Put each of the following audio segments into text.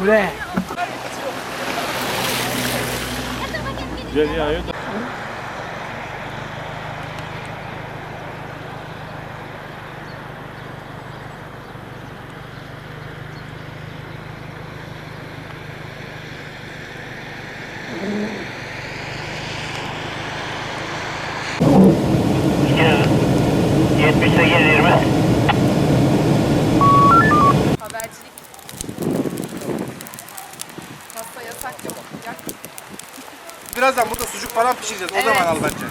Buraya. Gel ya. Yeah. 78 20. Birazdan burada sucuk falan pişireceğiz. O Evet. zaman al bence.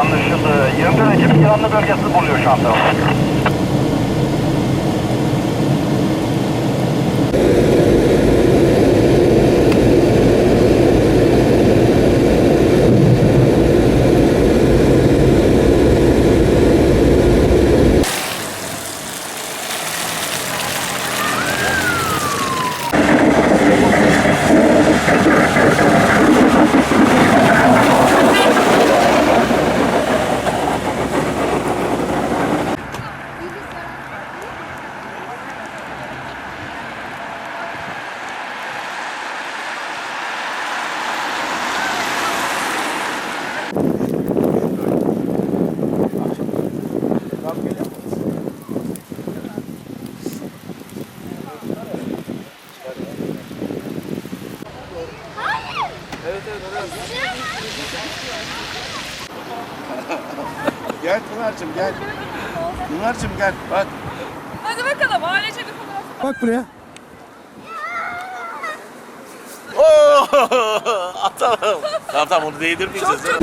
Anlaşıldı. 21 Ekim İranlı bölgesi buluyor şu anda. Gel Pınar'cığım gel. Pınar'cığım gel. Bak. Hadi bakalım ailece bir fotoğraf. Bak buraya. Oo! Atalım. tamam tamam onu değdirmeyeceğiz. Çok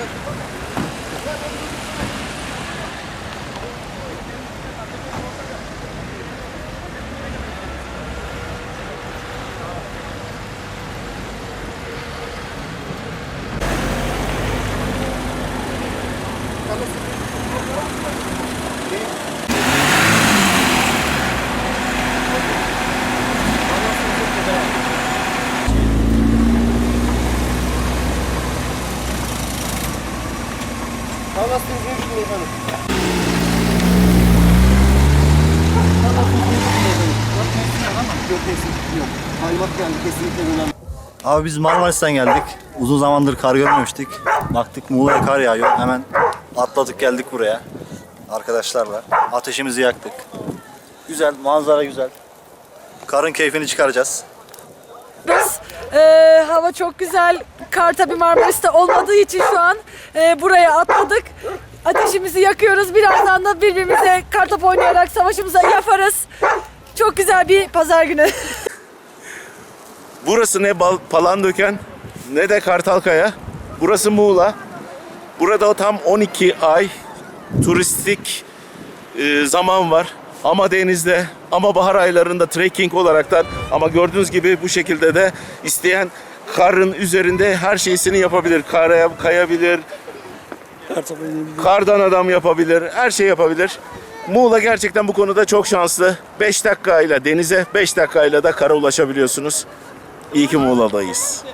Yeah, değil çok mi? Abi biz Marmaris'ten geldik. Uzun zamandır kar görmemiştik. Baktık Muğla'ya kar yağıyor. Hemen atladık geldik buraya. Arkadaşlarla. Ateşimizi yaktık. Güzel, manzara güzel. Karın keyfini çıkaracağız. Ee, hava çok güzel. Kar tabi Marmaris'te olmadığı için şu an e, buraya atladık. Ateşimizi yakıyoruz. Birazdan da birbirimize kartop oynayarak savaşımızı yaparız. Çok güzel bir pazar günü. Burası ne bal, Palandöken ne de Kartalkaya. Burası Muğla. Burada tam 12 ay turistik e, zaman var. Ama denizde ama bahar aylarında trekking olaraktan ama gördüğünüz gibi bu şekilde de isteyen karın üzerinde her şeysini yapabilir. Karaya kayabilir. Kardan adam yapabilir. Her şey yapabilir. Muğla gerçekten bu konuda çok şanslı. 5 dakikayla denize, 5 dakikayla da kara ulaşabiliyorsunuz. İyi ki Muğla'dayız.